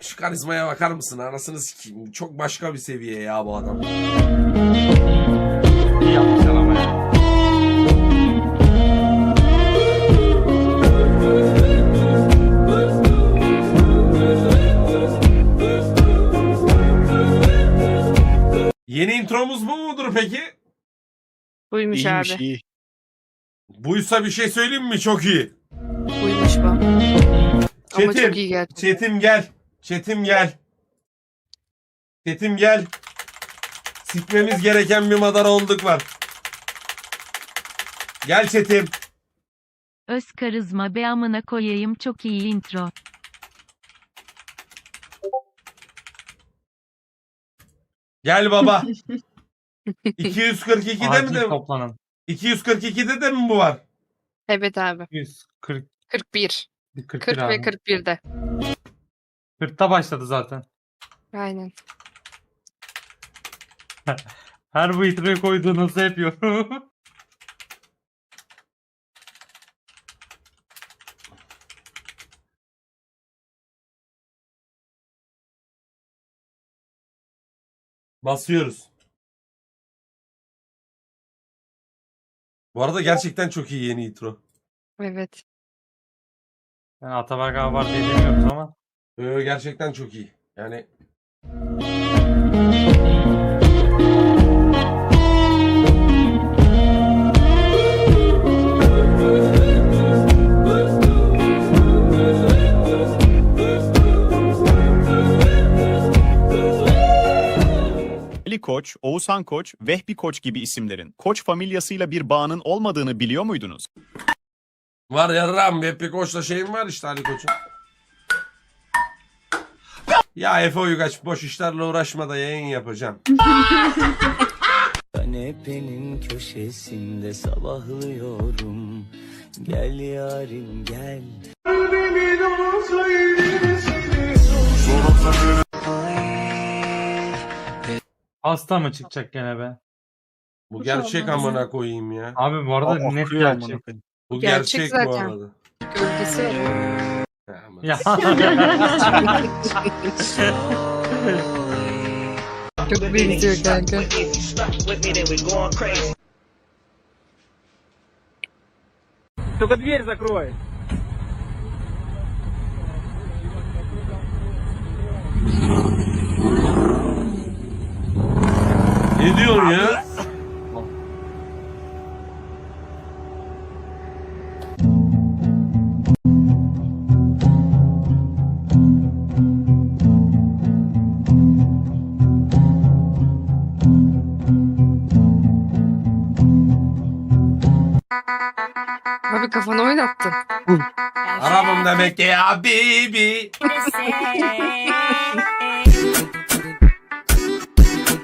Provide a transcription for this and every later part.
Şu karizmaya bakar mısın? Anasını sikeyim. Çok başka bir seviye ya bu adam. İyi yapmışlar ama ya. Yeni intromuz bu mudur peki? Buymuş İyiymiş abi. iyi. Buysa bir şey söyleyeyim mi? Çok iyi. Buymuş bu. Ama Çetin. çok iyi geldi. Çetim gel. Çetim gel. Çetim gel. Sikmemiz gereken bir madara olduk var. Gel Çetim. Öz karizma be amına koyayım çok iyi intro. Gel baba. 242'de mi Acil de toplanın. 242'de de mi bu var? Evet abi. 140 41. 41 40 abi. ve 41'de. 40'ta başladı zaten. Aynen. Her bu itirayı koyduğunuzda yapıyor. Basıyoruz. Bu arada gerçekten çok iyi yeni intro. Evet. yani Ataberk abi var diye demiyoruz ama. Ee, gerçekten çok iyi. Yani Ali Koç, Oğuzhan Koç, Vehbi Koç gibi isimlerin Koç familyasıyla bir bağının olmadığını biliyor muydunuz? var yarram Beppe Koç'la şeyim var işte Ali Koç'un. Ya Efe Uygaç boş işlerle uğraşma da yayın yapacağım. Kanepenin köşesinde sabahlıyorum Gel yarim gel Hasta mı çıkacak gene be? Bu gerçek amına koyayım ya. Abi bu arada Aa, net gerçek. Bu Gerçek gerçek, bu zaten. arada. Gölgesi. Ya. Çok benziyor kanka. Ne diyorsun ya? Abi kafanı oynattın. Arabım demek ki ya bibi.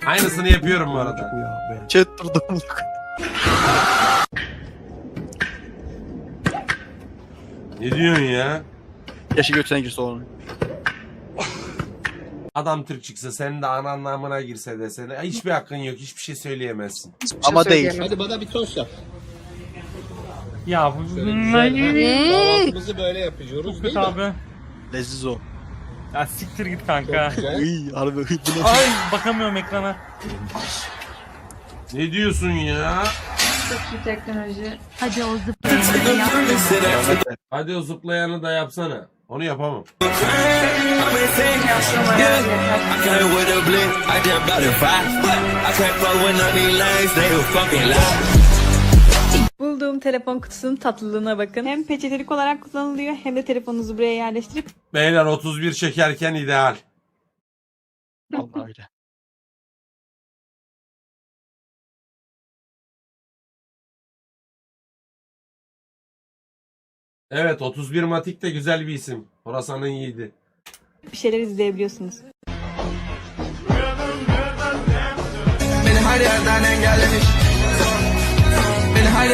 Aynısını yapıyorum bu arada. Chat durdu. Ne diyorsun ya? Yaşı götüne girse onun. Adam Türk çıksa senin de anan namına girse desene hiçbir hakkın yok hiçbir şey söyleyemezsin. Hiçbir şey Ama değil. Hadi bana bir tost yap. Ya bu Hmm. Kahvaltımızı böyle yapıyoruz değil kötü mi? abi. Leziz o. Ya siktir git kanka. Güzel. Iy, harbi hıy, bu ne? Ay bakamıyorum ekrana. Ne diyorsun ya? Hadi o zıplayanı yap. Hadi o zıplayanı da yapsana. Onu yapamam. Bulduğum telefon kutusunun tatlılığına bakın. Hem peçetelik olarak kullanılıyor hem de telefonunuzu buraya yerleştirip Beyler 31 çekerken ideal. Vallahi öyle. Evet 31 Matik de güzel bir isim. Horasan'ın yiğidi. bir şeyler izleyebiliyorsunuz. Bu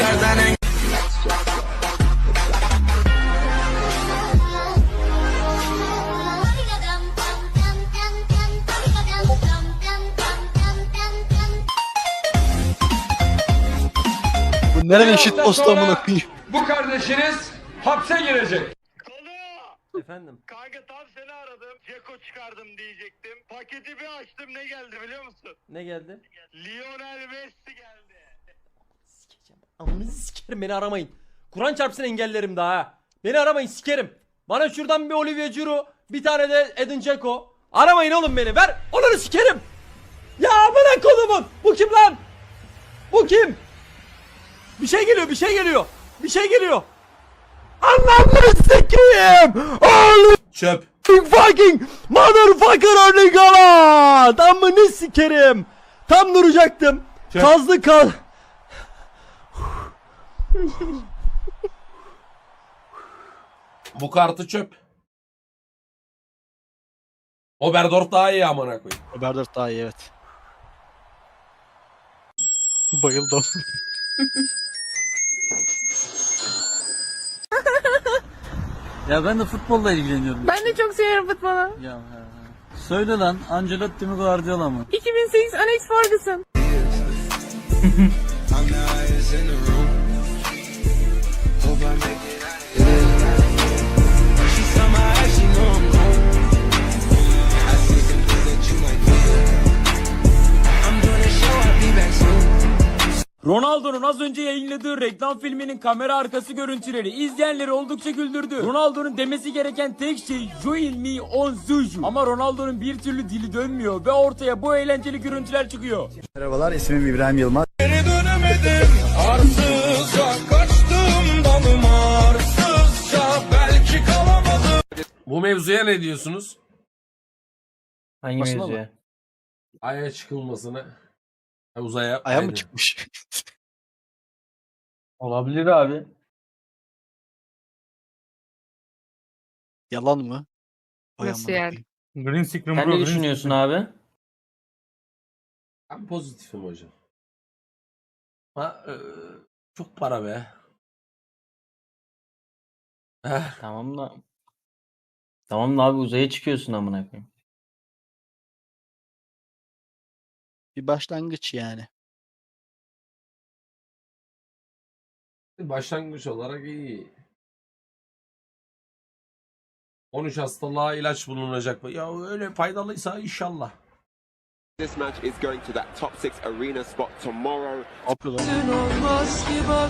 nerenin shit postu amına koyayım? Bu kardeşiniz hapse girecek. Efendim. Kanka tam seni aradım. Ceko çıkardım diyecektim. Paketi bir açtım ne geldi biliyor musun? Ne geldi? Lionel Messi. Amınızı sikerim beni aramayın. Kur'an çarpsın engellerim daha ha. Beni aramayın sikerim. Bana şuradan bir Olivier Giroud, bir tane de Edin Dzeko. Aramayın oğlum beni. Ver. Onları sikerim. Ya amına kolumun. Bu kim lan? Bu kim? Bir şey geliyor, bir şey geliyor. Bir şey geliyor. Anlamını sikeyim. Oğlum. Çöp. fucking motherfucker örnek ala. Amını sikerim. Tam duracaktım. Çöp. Kazdı kal. Bu kartı çöp. Oberdorf daha iyi amına koyayım. Oberdorf daha iyi evet. Bayıldım. Ya ben de futbolla ilgileniyorum. Ben de çok seviyorum futbolu. Ya he. Söyle lan Ancelotti mi Guardiola mı? 2008 Alex Ferguson. Ronaldo'nun az önce yayınladığı reklam filminin kamera arkası görüntüleri izleyenleri oldukça güldürdü. Ronaldo'nun demesi gereken tek şey Join me on Zuju. Ama Ronaldo'nun bir türlü dili dönmüyor ve ortaya bu eğlenceli görüntüler çıkıyor. Merhabalar ismim İbrahim Yılmaz. Bu mevzuya ne diyorsunuz? Hangi Basma mı? Ay'a çıkılmasını. Uzaya. Aya mı aynen. çıkmış? Olabilir abi. Yalan mı? Vay Nasıl amına yani? koyayım. Green screen Sen bro. ne green düşünüyorsun screen. abi? Ben pozitifim hocam. Ha, e, çok para be. Eh, Tamam da. Tamam da abi uzaya çıkıyorsun amına koyayım. Bir başlangıç yani. başlangıç olarak iyi. 13 hastalığa ilaç bulunacak mı? Ya öyle faydalıysa inşallah. This match is going to that top six arena spot tomorrow.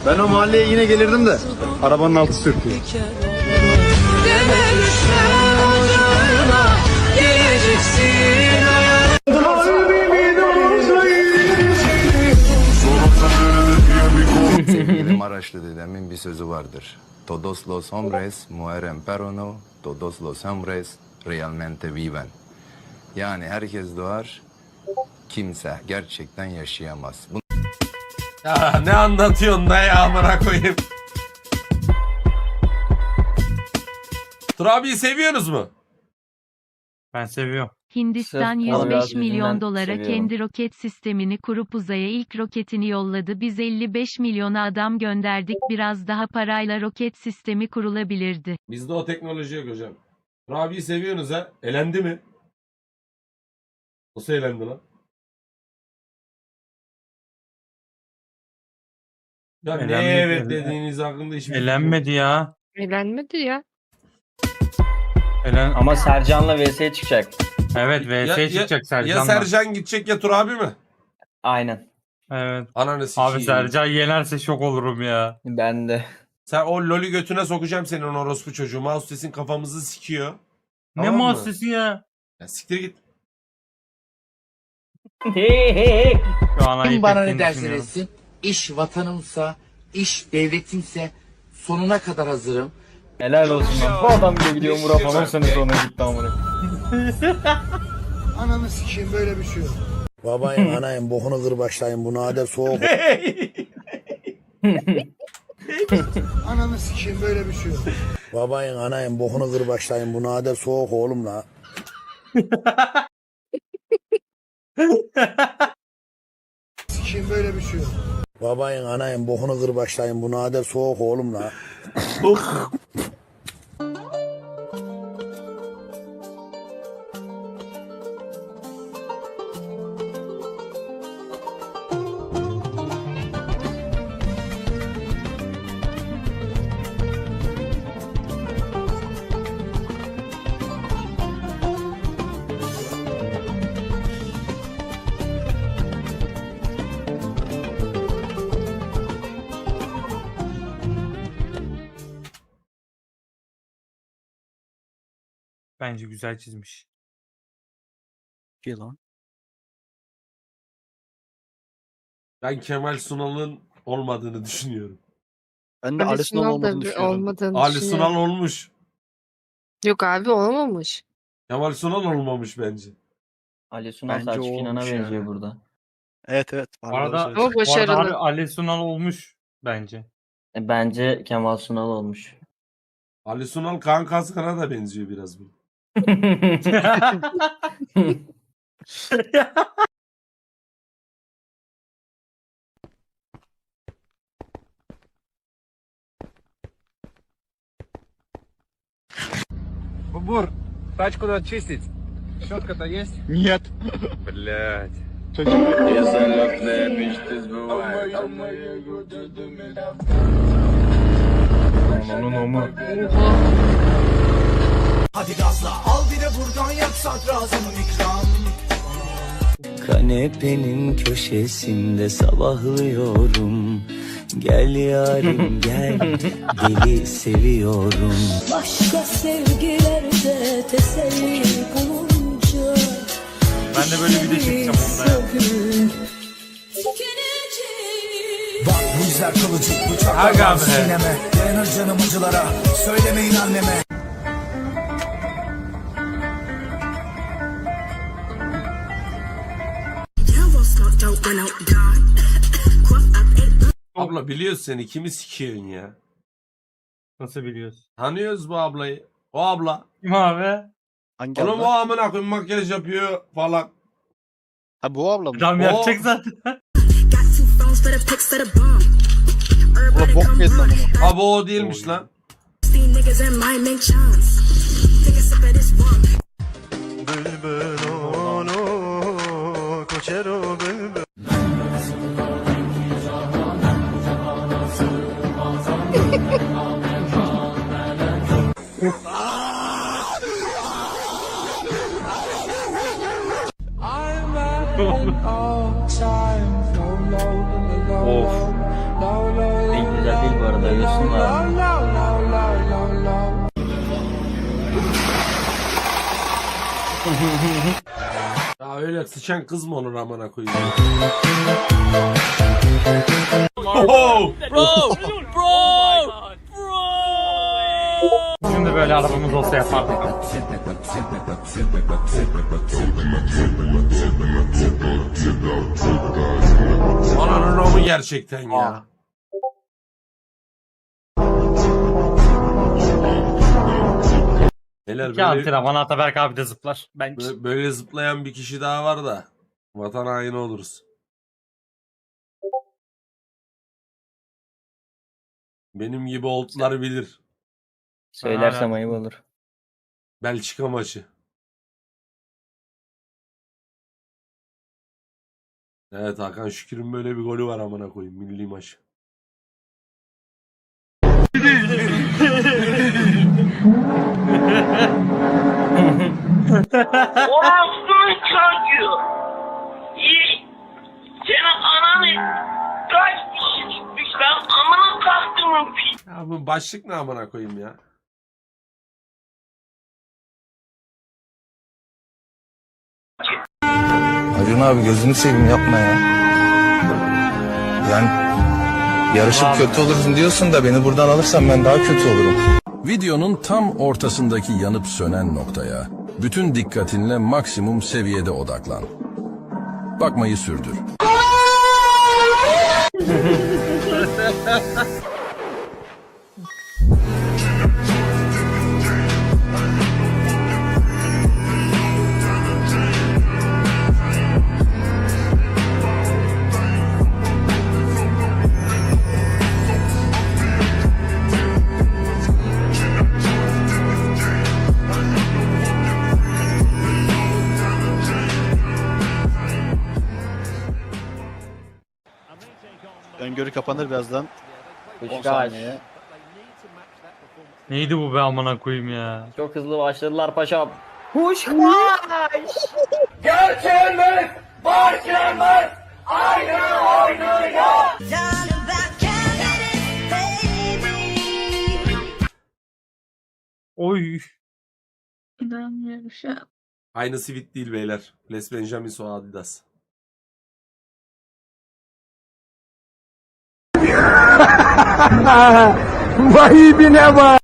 Ben o mahalleye yine gelirdim de arabanın altı sürtüyor. Maraşlı dedemin bir sözü vardır. Todos los hombres mueren pero no todos los hombres realmente viven. Yani herkes doğar, kimse gerçekten yaşayamaz. Bunu Ya ne anlatıyorsun da ya amına koyayım. Turabi'yi seviyorsunuz mu? Ben seviyorum. Hindistan Sırf 105 Poyraz milyon dolara seviyorum. kendi roket sistemini kurup uzaya ilk roketini yolladı. Biz 55 milyona adam gönderdik. Biraz daha parayla roket sistemi kurulabilirdi. Bizde o teknoloji yok hocam. Turabi'yi seviyorsunuz ha? Elendi mi? Nasıl elendi lan? Ya Elenmedi, neye evet dediğiniz hakkında hiçbir. Elenmedi ya. Eğlenmedi ya. Elen... Ama Sercan'la vs çıkacak. Evet VS ya- çıkacak Sercan'la. Ya Sercan gidecek ya Turabi mi? Aynen. Evet. Ananı sikeyim. Abi Sercan yenerse şok olurum ya. Ben de. Sen o loli götüne sokacağım senin orospu çocuğu. Mouse sesin kafamızı sikiyor. Ne Tamam mı? muhassesi ya? Ya siktir git. Şu an ayıp Bana ne dersen etsin. İş vatanımsa, iş devletimse sonuna kadar hazırım. Helal olsun lan. Bu adam bile gidiyor Murat sene sonra gitti amına. Ananı sikeyim böyle bir şey yok. Babayın anayın bokunu kır başlayın bu nadir soğuk. Ananı sikeyim böyle bir şey yok. Babayın anayın bokunu kır başlayın bu nadir soğuk oğlum la. Sikeyim böyle bir şey yok. Babayın anayın bokunu kır başlayın bu nadir soğuk oğlum la. Bence güzel çizmiş. Yılan. Ben Kemal Sunal'ın olmadığını düşünüyorum. Ben de Ali Ali Sunal olmadığını düşünüyorum. olmadığını Ali düşünüyorum. Sunal olmuş. Yok abi olamamış. Kemal Sunal olmamış bence. Ali Sunal Bence Selçuk İnan'a olmuş benziyor burada. Evet evet. Bu arada. Ama bu arada başarılı. Ali- Ali Sunal olmuş bence. E, Bence Kemal Sunal olmuş. Ali Sunal Kaan Kaskan'a da benziyor biraz bu. Бубур, тачку надо чистить. Щетка-то есть? Нет. Блять. Hadi gazla al bir de buradan yak sadrazamın ikram. Kanepenin köşesinde sabahlıyorum. Gel yarim gel deli seviyorum. Başka sevgilerde teselli bulunca Ben de böyle video çekeceğim onda ya. Bak bu izler kılıcı bıçaklar var sineme. Dayanır canım acılara söylemeyin anneme. Abla biliyoruz seni kimi sikiyorsun ya. Nasıl biliyorsun? Tanıyoruz bu ablayı. O abla. Kim abi? Hangi Oğlum o abla? amına koyayım makyaj yapıyor falan. Ha bu abla mı? Adam O- yapacak zaten. Ulan bok mu yedin amına? Abi o değilmiş lan. Of. En güzel değil bu arada. Yosun var. Ya öyle sıçan kız mı olur amına koyayım? Oho! Şimdi böyle arabamız olsa yapardık. Ananın amı gerçekten ya. Beyler İki böyle, antrenman Ataberk abi de zıplar. Bence. bö- böyle zıplayan bir kişi daha var da vatan haini oluruz. Benim gibi oldlar bilir. Söylersem ayıp olur. Belçika maçı. Evet Hakan Şükür'ün böyle bir golü var amına koyayım milli maç. Orospu'nun çocuğu. İyi. Senin ananı kaç kişi çıkmış ben amına kalktımın pi. Ya bu başlık ne amına koyayım ya? Acun abi gözünü seveyim yapma ya. Yani yarışıp kötü olursun diyorsun da beni buradan alırsan ben daha kötü olurum. Videonun tam ortasındaki yanıp sönen noktaya bütün dikkatinle maksimum seviyede odaklan. Bakmayı sürdür. Öngörü kapanır birazdan. 10 Beşiktaş. saniye. Neydi bu be amına koyayım ya. Çok hızlı başladılar paşam. Gerçeğimiz başımız aynı oynuyor. Oy. İnanmıyorum şu an. Aynı sivit değil beyler. Les Benjamin o Adidas. Vay bine bak.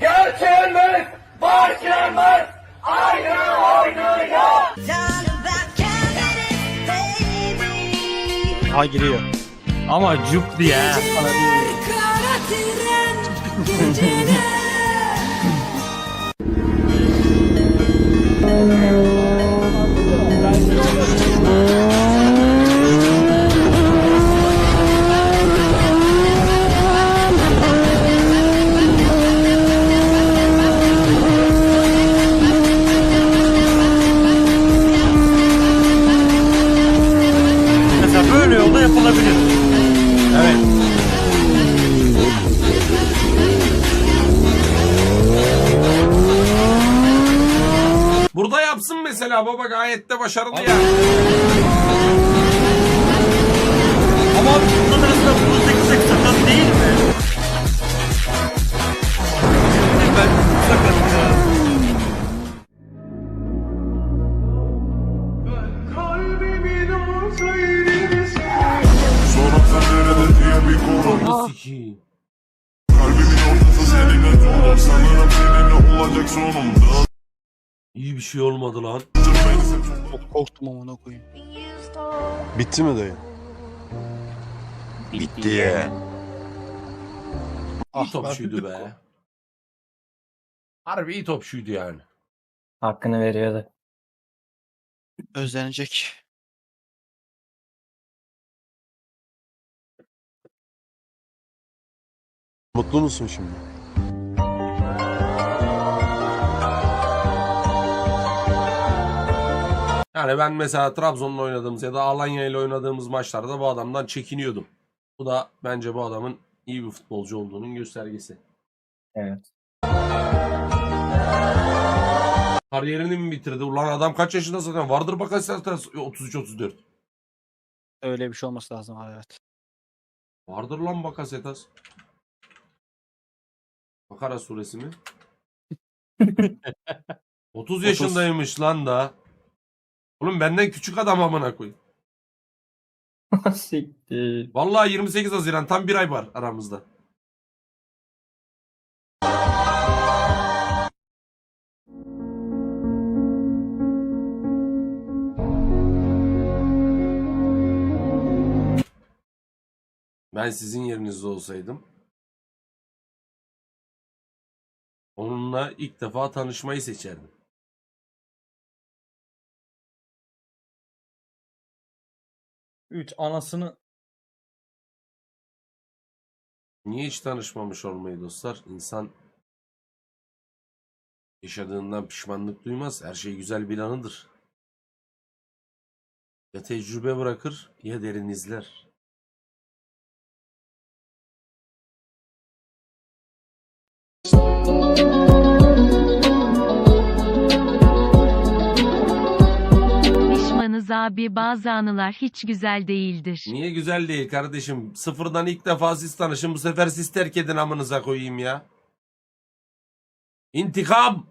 Gerçeğimiz başımız aynı oynuyor. Ha giriyor. Ama cuk diye. ha. Mesela gayet de başarılı ya. Ama bunların arasında bu tek tek sakat değil mi? Ben sakat ya. Sikeyim. İyi bir şey olmadı lan. Çok korktum amına koyayım. Bitti mi dayı? Bitti ya. İyi topçuydu be. Harbi iyi topçuydu yani. Hakkını veriyordu. Özlenecek. Mutlu musun şimdi? Yani ben mesela Trabzon'la oynadığımız ya da Alanya ile oynadığımız maçlarda bu adamdan çekiniyordum. Bu da bence bu adamın iyi bir futbolcu olduğunun göstergesi. Evet. Kariyerini mi bitirdi? Ulan adam kaç yaşında zaten? Vardır Bakasetas 33-34. Öyle bir şey olması lazım abi evet. Vardır lan Bakasetas. Bakara suresi mi? 30 yaşındaymış lan da. Oğlum benden küçük adam amına koyayım. Siktir. Vallahi 28 Haziran tam bir ay var aramızda. Ben sizin yerinizde olsaydım onunla ilk defa tanışmayı seçerdim. Üç anasını Niye hiç tanışmamış olmayı dostlar? İnsan yaşadığından pişmanlık duymaz. Her şey güzel bir anıdır. Ya tecrübe bırakır ya derin izler. Pişmanız abi bazı anılar hiç güzel değildir. Niye güzel değil kardeşim? Sıfırdan ilk defa siz tanışın. Bu sefer siz terk edin amınıza koyayım ya. İntikam.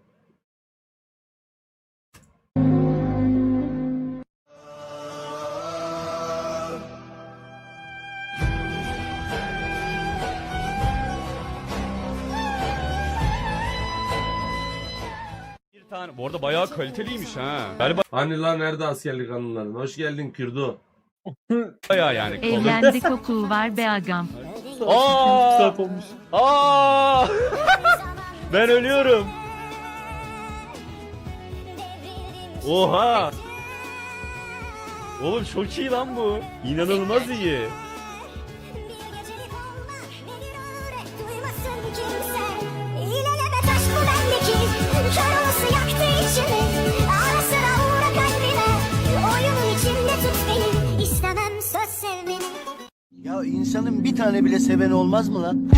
Tane. Bu arada bayağı kaliteliymiş ha. Galiba Hani lan nerede askerlik anıların? Hoş geldin Kürdo. bayağı yani. Evlendik okul var be agam. Aa! Aa! ben ölüyorum. Oha! Oğlum çok iyi lan bu. İnanılmaz iyi. Ya insanın bir tane bile seveni olmaz mı lan?